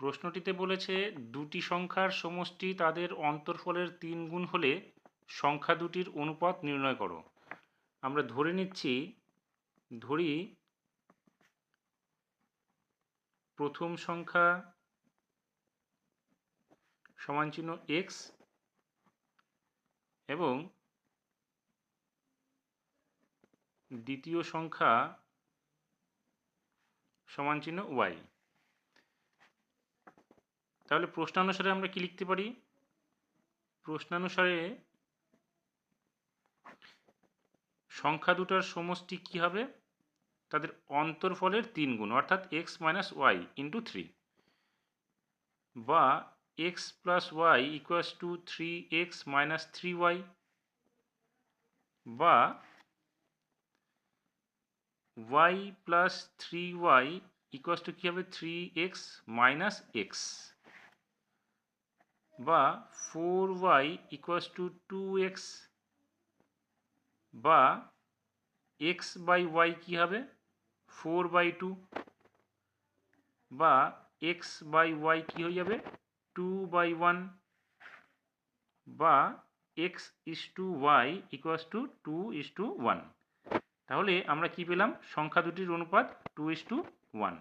প্রশ্নটিতে বলেছে, দুটি সংখ্যার সমষ্টি তাদের অন্তর্ফলের তিন গুণ হলে সংখ্যা দুটির অনুপাত নির্ণয় করো। আমরা ধরে নিচ্ছি, ধরি প্রথম সংখ্যা সমান চিহ্ন এক্স এবং দ্বিতীয় সংখ্যা সমান চিহ্ন ওয়াই তাহলে প্রশ্নানুসারে আমরা কি লিখতে পারি? প্রশ্নানুসারে সংখ্যা দুটার সমষ্টি কি হবে? তাদের অন্তরফলের তিন গুণ, অর্থাৎ X minus Y into three বা X plus Y equals to three X minus three Y বা Y plus three Y equals to কী হবে? থ্রি এক্স মাইনাস এক্স বা four Y equals to two X বা X by Y কী হবে? Four by two বা X by Y কী হয়ে যাবে? টু বাই ওয়ান বা X is two Y equals to two is to one তাহলে আমরা কি পেলাম? সংখ্যা দুটির অনুপাত টু ইস টু ওয়ান